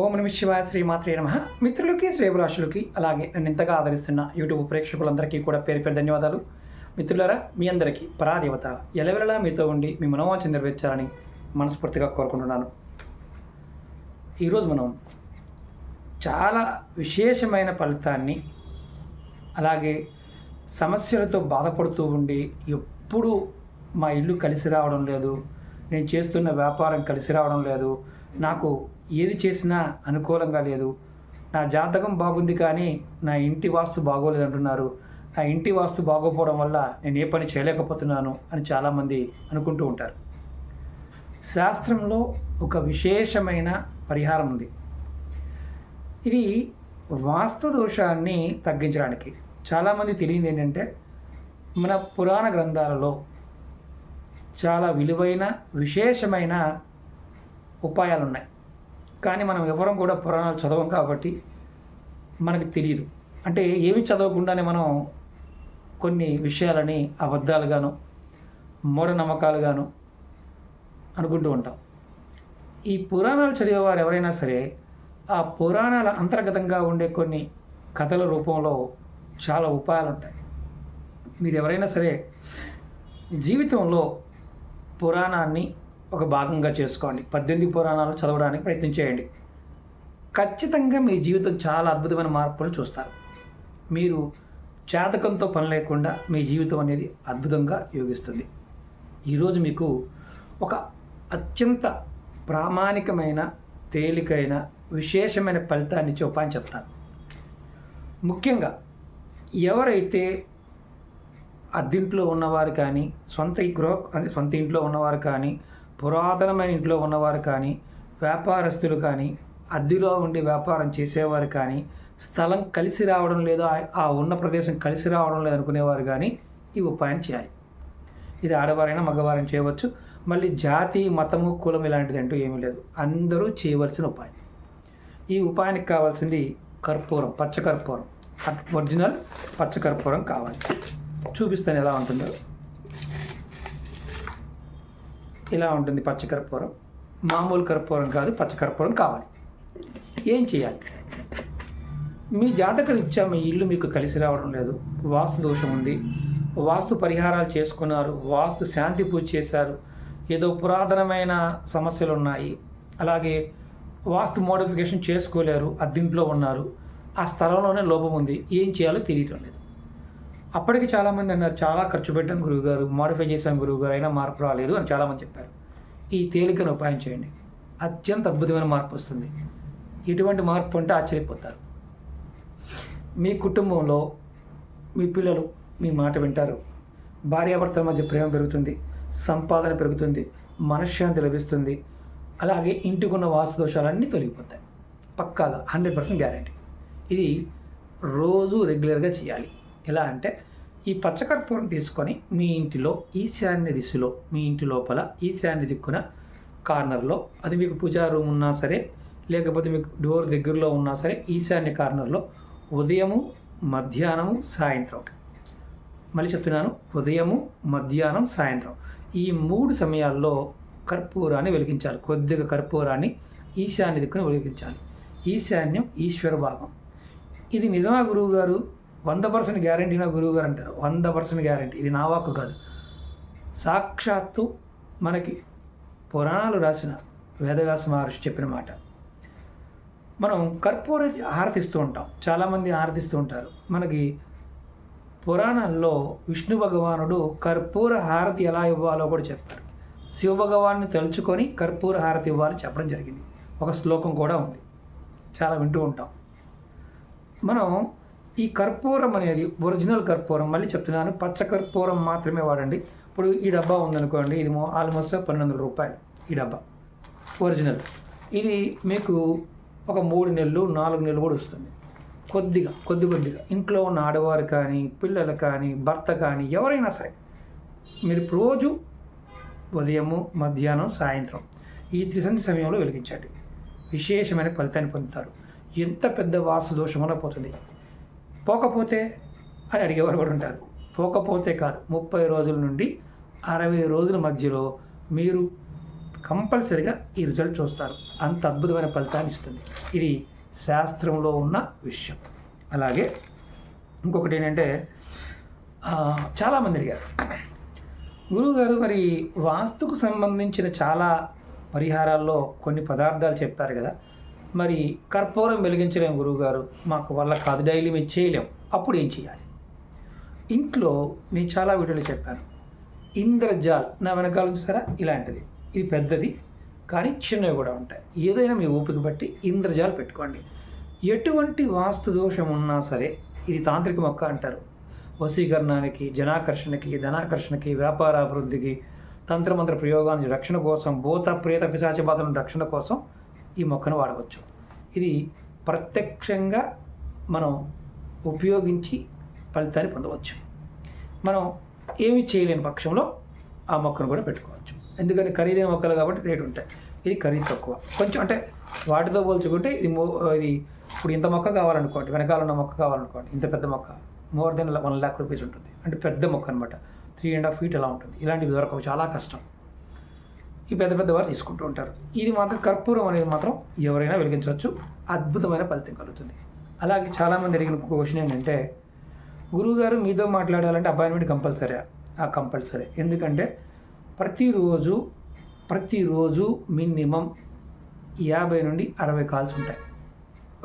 ఓం నమ శివాయ శ్రీమాత్రే నమ. మిత్రులకి శ్రేభిలాషులకి అలాగే నన్ను ఇంతగా ఆదరిస్తున్న యూట్యూబ్ ప్రేక్షకులందరికీ కూడా పేరు పేరు ధన్యవాదాలు. మిత్రులారా మీ అందరికీ పరాదేవత ఎలవెలలా మీతో ఉండి మీ మనోవాంఛ నెరవేర్చాలని మనస్ఫూర్తిగా కోరుకుంటున్నాను. ఈరోజు మనం చాలా విశేషమైన ఫలితాన్ని అలాగే సమస్యలతో బాధపడుతూ ఉండి ఎప్పుడు మా ఇల్లు కలిసి రావడం లేదు నేను చేస్తున్న వ్యాపారం కలిసి రావడం లేదు నాకు ఏది చేసినా అనుకూలంగా లేదు. నా జాతకం బాగుంది కానీ నా ఇంటి వాస్తు బాగోలేదు అంటున్నారు. నా ఇంటి వాస్తు బాగోపోవడం వల్ల నేను ఏ పని చేయలేకపోతున్నాను అని చాలామంది అనుకుంటూ ఉంటారు. శాస్త్రంలో ఒక విశేషమైన పరిహారం ఉంది. ఇది వాస్తు దోషాన్ని తగ్గించడానికి. చాలామంది తెలియదు ఏంటంటే మన పురాణ గ్రంథాలలో చాలా విలువైన విశేషమైన ఉపాయాలు ఉన్నాయి కానీ మనం ఎవరం కూడా పురాణాలు చదవం కాబట్టి మనకు తెలియదు. అంటే ఏమి చదవకుండానే మనం కొన్ని విషయాలని అబద్ధాలుగాను మూఢనమ్మకాలుగాను అనుకుంటూ ఉంటాం. ఈ పురాణాలు చదివేవారు ఎవరైనా సరే ఆ పురాణాల అంతర్గతంగా ఉండే కొన్ని కథల రూపంలో చాలా ఉపాయాలు ఉంటాయి. మీరు ఎవరైనా సరే జీవితంలో పురాణాన్ని ఒక భాగంగా చేసుకోండి. పద్దెనిమిది పురాణాలు చదవడానికి ప్రయత్నం చేయండి. ఖచ్చితంగా మీ జీవితం చాలా అద్భుతమైన మార్పులు చూస్తారు. మీరు చేతకంతో పని లేకుండా మీ జీవితం అనేది అద్భుతంగా యోగిస్తుంది. ఈరోజు మీకు ఒక అత్యంత ప్రామాణికమైన తేలికైన విశేషమైన ఫలితాన్ని ఇచ్చే ఉపాయం చెప్తాను. ముఖ్యంగా ఎవరైతే అద్దింట్లో ఉన్నవారు కానీ సొంత గృహ సొంత ఇంట్లో ఉన్నవారు కానీ పురాతనమైన ఇంట్లో ఉన్నవారు కానీ వ్యాపారస్తులు కానీ అద్దెలో ఉండి వ్యాపారం చేసేవారు కానీ స్థలం కలిసి రావడం లేదు ఆ- ఉన్న ప్రదేశం కలిసి రావడం లేదు అనుకునేవారు కానీ ఈ ఉపాయం చేయాలి. ఇది ఆడవారైనా మగవారైనా చేయవచ్చు. మళ్ళీ జాతి మతము కులం ఇలాంటిది అంటూ ఏమీ లేదు. అందరూ చేయవలసిన ఉపాయం. ఈ ఉపాయానికి కావాల్సింది కర్పూరం పచ్చకర్పూరం అట్- ఒరిజినల్ పచ్చకర్పూరం కావాలి. చూపిస్తాను ఎలా ఉంటుందో. ఇలా ఉంటుంది పచ్చకర్పూరం మామూలు కర్పూరం కాదు పచ్చకర్పూరం కావాలి. ఏం చేయాలి? మీ జాతకం ఇచ్చా మీ ఇల్లు మీకు కలిసి రావడం లేదు. వాస్తు దోషం ఉంది. వాస్తు పరిహారాలు చేసుకున్నారు. వాస్తు శాంతి పూజ చేశారు. ఏదో పురాతనమైన సమస్యలు ఉన్నాయి. అలాగే వాస్తు మోడిఫికేషన్ చేసుకోలేరు. అద్దింట్లో ఉన్నారు. ఆ స్థలంలోనే లోపం ఉంది. ఏం చేయాలో తెలియటం లేదు. అప్పటికి చాలామంది అన్నారు చాలా ఖర్చు పెట్టాం గురువుగారు మోడిఫై చేశాం గురువుగారు అయినా మార్పు రాలేదు అని చాలామంది చెప్పారు. ఈ తేలికను ఉపాయం చేయండి. అత్యంత అద్భుతమైన మార్పు వస్తుంది. ఎటువంటి మార్పు అంటే ఆశ్చర్యపోతారు. మీ కుటుంబంలో మీ పిల్లలు మీ మాట వింటారు. భార్యాభర్తల మధ్య ప్రేమ పెరుగుతుంది సంపాదన పెరుగుతుంది మనశ్శాంతి లభిస్తుంది. అలాగే ఇంటికున్న వాస్తు దోషాలన్నీ తొలగిపోతాయి. పక్కాగా హండ్రెడ్ పర్సెంట్ గ్యారంటీ. ఇది రోజు రెగ్యులర్గా చేయాలి. ఎలా అంటే ఈ పచ్చకర్పూరం తీసుకొని మీ ఇంటిలో ఈశాన్య దిశలో మీ ఇంటి లోపల ఈశాన్య దిక్కున కార్నర్లో అది మీకు పూజా రూమ్ ఉన్నా సరే లేకపోతే మీకు డోర్ దగ్గరలో ఉన్నా సరే ఈశాన్య కార్నర్లో ఉదయము మధ్యాహ్నము సాయంత్రం. మళ్ళీ చెప్తున్నాను ఉదయము మధ్యాహ్నం సాయంత్రం. ఈ మూడు సమయాల్లో కర్పూరాన్ని వెలిగించాలి. కొద్దిగా కర్పూరాన్ని ఈశాన్య దిక్కున వెలిగించాలి. ఈశాన్యం ఈశ్వర భాగం. ఇది నిజమా గురువు గారు వంద పర్సెంట్ గ్యారంటీ నా గురువు గారు అంటారు. వంద పర్సెంట్ గ్యారంటీ. ఇది నా వాక్కు కాదు. సాక్షాత్తు మనకి పురాణాలు రాసిన వేదవ్యాస మహర్షి చెప్పిన మాట. మనం కర్పూర హారతిస్తూ ఉంటాం. చాలామంది హారతిస్తూ ఉంటారు. మనకి పురాణాల్లో విష్ణు భగవానుడు కర్పూర హారతి ఎలా ఇవ్వాలో కూడా చెప్పారు శివభగవాన్ని తలుచుకొని కర్పూర హారతి ఇవ్వాలి చెప్పడం జరిగింది. ఒక శ్లోకం కూడా ఉంది. చాలా వింటూ ఉంటాం. మనం ఈ కర్పూరం అనేది ఒరిజినల్ కర్పూరం మళ్ళీ చెప్తున్నాను పచ్చ కర్పూరం మాత్రమే వాడండి. ఇప్పుడు ఈ డబ్బా ఉందనుకోండి ఇది ఆల్మోస్ట్ పన్నెండు వందల రూపాయలు ఈ డబ్బా ఒరిజినల్. ఇది మీకు ఒక మూడు నెలలు నాలుగు నెలలు కూడా వస్తుంది. కొద్దిగా కొద్ది కొద్దిగా. ఇంట్లో ఉన్న ఆడవారు కానీ పిల్లలు కానీ భర్త కానీ ఎవరైనా సరే మీరు రోజు ఉదయము మధ్యాహ్నం సాయంత్రం ఈ త్రిసంధి సమయంలో వెలిగించండి. విశేషమైన ఫలితాన్ని పొందుతారు. ఎంత పెద్ద వాసు దోషమైనా పోతుంది. పోకపోతే అని అడిగేవారు కూడా ఉంటారు. పోకపోతే కాదు ముప్పై రోజుల నుండి అరవై రోజుల మధ్యలో మీరు కంపల్సరిగా ఈ రిజల్ట్ చూస్తారు. అంత అద్భుతమైన ఫలితాన్ని ఇస్తుంది. ఇది శాస్త్రంలో ఉన్న విషయం. అలాగే ఇంకొకటి ఏంటంటే చాలామంది అడిగారు. గురువుగారు మరి వాస్తుకు సంబంధించిన చాలా పరిహారాల్లో కొన్ని పదార్థాలు చెప్పారు కదా. మరి కర్పూరం వెలిగించలేం గురువుగారు. మాకు వల్ల కాదు డైలీ మేము చేయలేం. అప్పుడు ఏం చేయాలి? ఇంట్లో నేను చాలా వీడియోలు చెప్పాను. ఇంద్రజాల్ నా వెనకాల చూసారా? ఇలాంటిది. ఇది పెద్దది కానీ చిన్నవి కూడా ఉంటాయి. ఏదైనా మీ ఓపిక బట్టి ఇంద్రజాల్ పెట్టుకోండి. ఎటువంటి వాస్తు దోషం ఉన్నా సరే ఇది తాంత్రిక మొక్క అంటారు. వశీకరణానికి జనాకర్షణకి ధనాకర్షణకి వ్యాపారాభివృద్ధికి తంత్రమంత్ర ప్రయోగానికి రక్షణ కోసం భూత ప్రేత పిశాచ బాధల రక్షణ కోసం ఈ మొక్కను వాడవచ్చు. ఇది ప్రత్యక్షంగా మనం ఉపయోగించి ఫలితాన్ని పొందవచ్చు. మనం ఏమి చేయలేని పక్షంలో ఆ మొక్కను కూడా పెట్టుకోవచ్చు. ఎందుకంటే ఖరీదైన మొక్కలు కాబట్టి రేటు ఉంటాయి. ఇది ఖరీదు తక్కువ. కొంచెం అంటే వాటితో పోల్చుకుంటే ఇది మో ఇది ఇప్పుడు ఇంత మొక్క కావాలనుకోండి వెనకాల ఉన్న మొక్క కావాలనుకోండి ఇంత పెద్ద మొక్క more than one lakh rupees ఉంటుంది. అంటే పెద్ద మొక్క అనమాట త్రీ అండ్ హాఫ్ ఫీట్ అలా ఉంటుంది. ఇలాంటివి దొరకవు. చాలా కష్టం. ఈ పెద్ద పెద్ద వారు తీసుకుంటూ ఉంటారు. ఇది మాత్రం కర్పూరం అనేది మాత్రం ఎవరైనా వెలిగించవచ్చు. అద్భుతమైన ఫలితం కలుగుతుంది. అలాగే చాలామంది అడిగిన క్వశ్చన్ ఏంటంటే గురువుగారు మీతో మాట్లాడాలంటే అపాయింట్మెంట్ కంపల్సరీ ఆ కంపల్సరీ. ఎందుకంటే ప్రతిరోజు ప్రతిరోజు మినిమం యాభై నుండి అరవై కాల్స్ ఉంటాయి.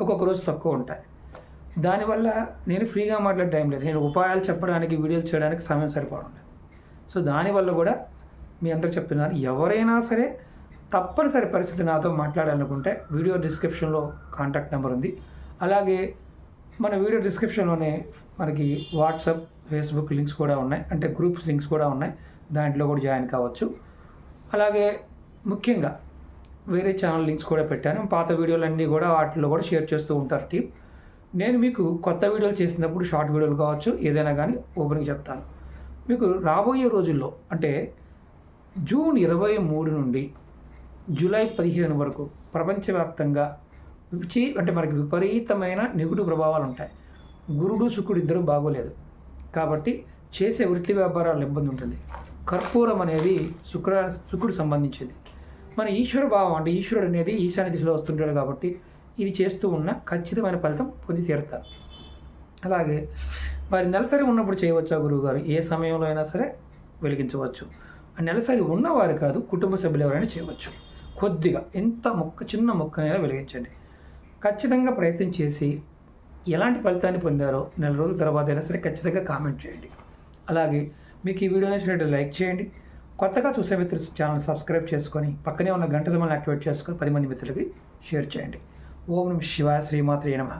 ఒక్కొక్క రోజు తక్కువ ఉంటాయి. దానివల్ల నేను ఫ్రీగా మాట్లాడే టైం లేదు. నేను ఉపాయాలు చెప్పడానికి వీడియోలు చేయడానికి సమయం సరిపోవడం లేదు. సో దానివల్ల కూడా మీ అందరూ చెప్తున్నారు. ఎవరైనా సరే తప్పనిసరి పరిస్థితి నాతో మాట్లాడాలనుకుంటే వీడియో డిస్క్రిప్షన్లో కాంటాక్ట్ నెంబర్ ఉంది. అలాగే మన వీడియో డిస్క్రిప్షన్లోనే మనకి వాట్సాప్ ఫేస్బుక్ లింక్స్ కూడా ఉన్నాయి. అంటే గ్రూప్స్ లింక్స్ కూడా ఉన్నాయి. దాంట్లో కూడా జాయిన్ కావచ్చు. అలాగే ముఖ్యంగా వేరే ఛానల్ లింక్స్ కూడా పెట్టాను. పాత వీడియోలన్నీ కూడా వాటిలో కూడా షేర్ చేస్తూ ఉంటారు టీం. నేను మీకు కొత్త వీడియోలు చేసినప్పుడు షార్ట్ వీడియోలు కావచ్చు ఏదైనా కానీ ఓపెన్గా చెప్తాను. మీకు రాబోయే రోజుల్లో అంటే జూన్ ఇరవై మూడు నుండి జూలై పదిహేను వరకు ప్రపంచవ్యాప్తంగా విచి అంటే మనకి విపరీతమైన నిగుడు ప్రభావాలు ఉంటాయి. గురుడు శుకుడు ఇద్దరు బాగోలేదు. కాబట్టి చేసే వృత్తి వ్యాపారాలు ఇబ్బంది ఉంటుంది. కర్పూరం అనేది శుక్ర శుకుడు సంబంధించింది. మన ఈశ్వర భావం అంటే ఈశ్వరుడు అనేది ఈశాన్య దిశలో వస్తుంటాడు కాబట్టి ఇది చేస్తూ ఉన్న ఖచ్చితమైన ఫలితం పొంది తీరుతారు. అలాగే మరి నెలసరి ఉన్నప్పుడు చేయవచ్చా గురువుగారు? ఏ సమయంలో అయినా సరే వెలిగించవచ్చు. నెలసరి ఉన్నవారు కాదు కుటుంబ సభ్యులు ఎవరైనా చేయవచ్చు. కొద్దిగా ఎంత మొక్క చిన్న మొక్కనైనా వెలిగించండి. ఖచ్చితంగా ప్రయత్నం చేసి ఎలాంటి ఫలితాన్ని పొందారో నెల రోజుల తర్వాత అయినా సరే ఖచ్చితంగా కామెంట్ చేయండి. అలాగే మీకు ఈ వీడియో నచ్చినట్టు లైక్ చేయండి. కొత్తగా చూసే మిత్రులు ఛానల్ సబ్స్క్రైబ్ చేసుకొని పక్కనే ఉన్న గంట సమయాన్ని యాక్టివేట్ చేసుకొని పది మంది మిత్రులకి షేర్ చేయండి. ఓం నమ శివాయ శ్రీమాత్రే నమ.